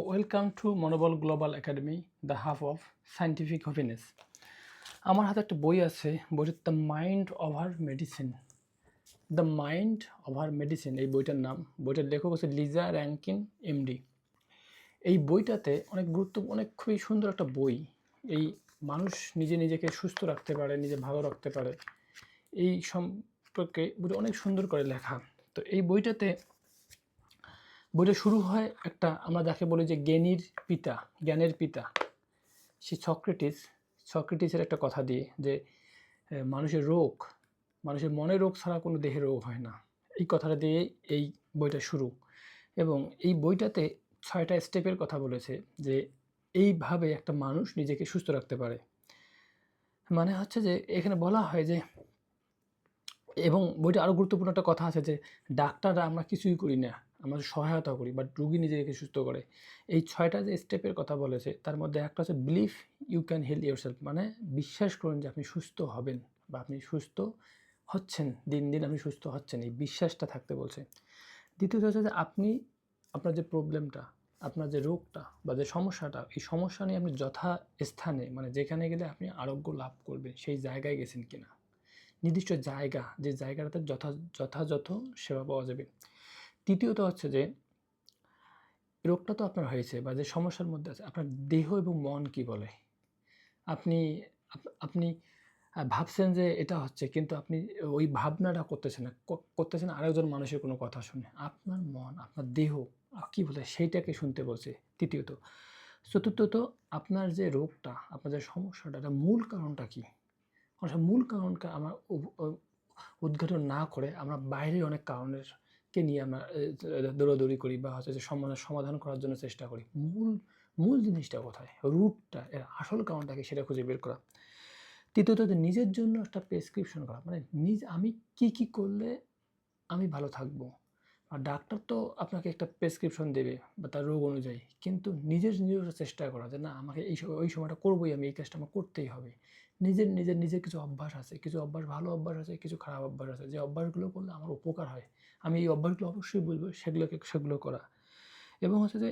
Welcome to Manobal global academy the how of scientific happiness আমার হাতে একটা বই আছে বইটার the mind over medicine the mind over medicine এই বইটার নাম। বইটার লেখক হচ্ছে লিজা র্যাঙ্কিন এমডি এই বইটাতে অনেক গুরুত্ব, অনেক খুবই সুন্দর একটা বই। এই মানুষ নিজে নিজেকে সুস্থ রাখতে পারে, নিজে ভালো রাখতে পারে। এই সম্পর্কে বইটা অনেক সুন্দর করে লেখা। তো এই বইটাতে বইটা শুরু হয় একটা, আমরা যাকে বলি যে জ্ঞানীর পিতা, জ্ঞানের পিতা। সে সক্রেটিস, সক্রেটিসের একটা কথা দিয়ে যে মানুষের রোগ, মানুষের মনের রোগ ছাড়া কোনো দেহের রোগ হয় না। এই কথাটা দিয়ে এই বইটা শুরু। এবং এই বইটাতে ছয়টা স্টেপের কথা বলেছে যে, এইভাবে একটা মানুষ নিজেকে সুস্থ রাখতে পারে। মানে হচ্ছে যে, এখানে বলা হয় যে, এবং বইটা আরও গুরুত্বপূর্ণ একটা কথা আছে যে, ডাক্তাররা আমরা কিছুই করি না। আমরা সহায়তা করি বাট রুগী নিজেকে সুস্থ করে। এই ছয়টা যে স্টেপের কথা বলেছে, তার মধ্যে একটা হচ্ছে believe you can heal self মানে বিশ্বাস করুন যে আপনি সুস্থ হবেন বা আপনি সুস্থ হচ্ছেন, দিন দিন আপনি সুস্থ হচ্ছেন, এই বিশ্বাসটা থাকতে বলছে। দ্বিতীয়ত হচ্ছে যে আপনি, আপনার যে প্রবলেমটা আপনার যে রোগটা বা যে সমস্যাটা, এই সমস্যা নিয়ে আপনি যথা স্থানে মানে যেখানে গেলে আপনি আরোগ্য লাভ করবেন, সেই জায়গায় গেছেন কিনা? নির্দিষ্ট জায়গা, যে জায়গাটাতে যথা, যথাযথ সেবা পাওয়া যাবে। তৃতীয়ত হচ্ছে যে, রোগটা তো আপনার হয়েছে বা যে সমস্যার মধ্যে আছে, আপনার দেহ এবং মন কি বলে? আপনি আপনি ভাবছেন যে এটা হচ্ছে, কিন্তু আপনি ওই ভাবনাটা করতেছেন না। করতেছেন আরেকজন মানুষের কোনো কথা শুনে। আপনার মন, আপনার দেহ কি বলে? সেইটাকে শুনতে বলছে তৃতীয়ত। চতুর্থত, আপনার যে রোগটা, আপনার যে সমস্যাটা, এটা মূল কারণটা কি? মূল কারণটা আমরা উদ্ঘাটন না করে আমরা বাইরের অনেক কারণের কে নিয়ে আমরা দৌড়াদৌড়ি করি বা হচ্ছে সমাধান সমাধান করার জন্য চেষ্টা করি। মূল মূল জিনিসটা কোথায়? রুটটা, এর আসল কারণটাকে সেটা খুঁজে বের করা। তৃতীয়ত নিজের জন্য একটা প্রেসক্রিপশন করা। মানে নিজ, আমি কি কি করলে আমি ভালো থাকব? আর ডাক্তার তো আপনাকে একটা প্রেসক্রিপশন দেবে বা তার রোগ অনুযায়ী। কিন্তু নিজের নিজের চেষ্টা করা যে না, আমাকে এই ওই সময়টা করবোই আমি, এই কাজটা আমার করতেই হবে। নিজের নিজের নিজের কিছু অভ্যাস আছে, কিছু অভ্যাস ভালো অভ্যাস আছে, কিছু খারাপ অভ্যাস আছে। যে অভ্যাসগুলো করলে আমার উপকার হয়। আমি এই অভ্যাসগুলো অবশ্যই বুঝব সেগুলোকে, সেগুলো করা। এবং হচ্ছে যে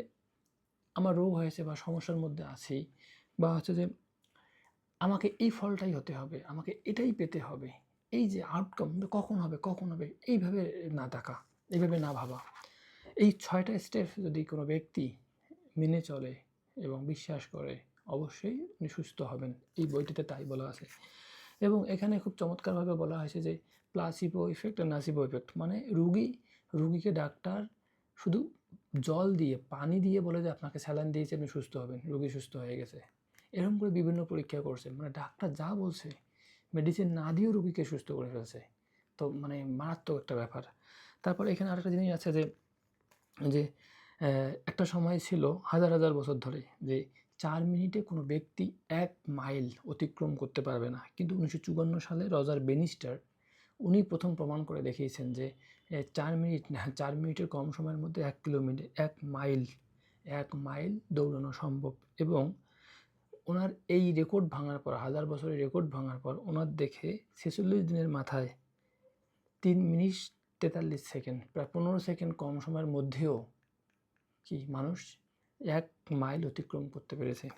আমার রোগ হয়েছে বা সমস্যার মধ্যে আছি বা হচ্ছে যে আমাকে এই ফলটাই হতে হবে, আমাকে এটাই পেতে হবে। এই যে আউটকাম কখন হবে কখন হবে, এইভাবে না দেখা, এইভাবে না ভাবা। এই ছয়টা স্টেপ যদি কোনো ব্যক্তি মেনে চলে এবং বিশ্বাস করে অবশ্যই উনি সুস্থ হবেন। এই বইটিতে তাই বলা আছে। এবং এখানে খুব চমৎকারভাবে বলা হয়েছে যে প্লাসিবো ইফেক্ট আর নাসিবো ইফেক্ট মানে রুগী, রুগীকে ডাক্তার শুধু জল দিয়ে, পানি দিয়ে বলে যে আপনাকে স্যালাইন দিয়েছে, আপনি সুস্থ হবেন, রুগী সুস্থ হয়ে গেছে। এরকম করে বিভিন্ন পরীক্ষা করছে। মানে ডাক্তার যা বলছে মেডিসিন না দিয়েও রুগীকে সুস্থ করে ফেলছে। তো মানে মারাত্মক একটা ব্যাপার। তারপর এখানে আরেকটা জিনিস আছে যে যে একটা সময় ছিল, হাজার হাজার বছর ধরে যে চার মিনিটে কোনো ব্যক্তি এক মাইল অতিক্রম করতে পারবে না। কিন্তু উনিশশো চুয়ান্ন সালে রজার বেনিস্টার উনি প্রথম প্রমাণ করে দেখিয়েছেন যে চার মিনিট না, চার মিনিটের কম সময়ের মধ্যে এক কিলোমিটার, এক মাইল এক মাইল দৌড়ানো সম্ভব। এবং ওনার এই রেকর্ড ভাঙার পর, হাজার বছরের রেকর্ড ভাঙার পর, ওনার দেখে ছেচল্লিশ দিনের মাথায় তিন মিনিট তেতাল্লিশ সেকেন্ড, প্রায় পনেরো সেকেন্ড কম সময়ের মধ্যেও কি মানুষ এক মাইল অতিক্রম করতে পেরেছে।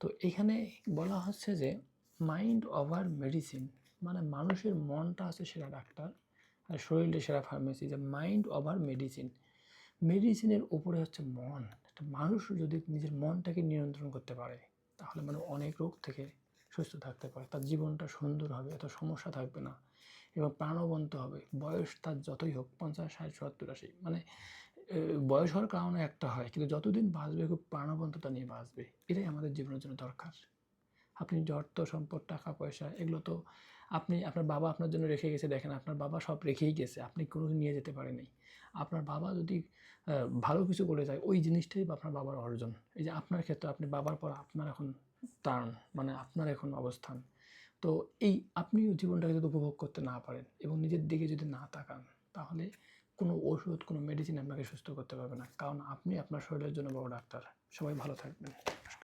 তো এখানে বলা হচ্ছে যে মাইন্ড ওভার মেডিসিন মানে মানুষের মনটা আছে সেরা ডাক্তার আর শরীরটা সেরা ফার্মেসি যে মাইন্ড ওভার মেডিসিন মেডিসিনের উপরে হচ্ছে মন। একটা মানুষ যদি নিজের মনটাকে নিয়ন্ত্রণ করতে পারে, তাহলে মানে অনেক রোগ থেকে সুস্থ থাকতে পারে। তার জীবনটা সুন্দর হবে, এত সমস্যা থাকবে না এবং প্রাণবন্ত হবে। বয়স তার যতই হোক, পঞ্চাশ, ষাট, সত্তর, আশি মানে বয়স হওয়ার কারণে একটা হয়, কিন্তু যতদিন বাঁচবে খুব প্রাণবন্ততা নিয়ে বাঁচবে, এটাই আমাদের জীবনের জন্য দরকার। আপনি অর্থ সম্পদ, টাকা, পয়সা, এগুলো তো আপনি, আপনার বাবা আপনার জন্য রেখে গেছে, দেখেন আপনার বাবা সব রেখেই গেছে, আপনি কোনো নিয়ে যেতে পারেনি আপনার বাবা যদি ভালো কিছু করে যায়, ওই জিনিসটাই আপনার বাবার অর্জন। এই যে আপনার ক্ষেত্রে আপনি বাবার পর আপনার এখন টার্ন মানে আপনার এখন অবস্থান। তো এই আপনিও জীবনটাকে যদি উপভোগ করতে না পারেন এবং নিজের দিকে যদি না তাকান, তাহলে কোনো ওষুধ, কোনো মেডিসিন আপনাকে সুস্থ করতে পারবে না। কারণ আপনি আপনার শরীরের জন্য বড় ডাক্তার। সবাই ভালো থাকবেন।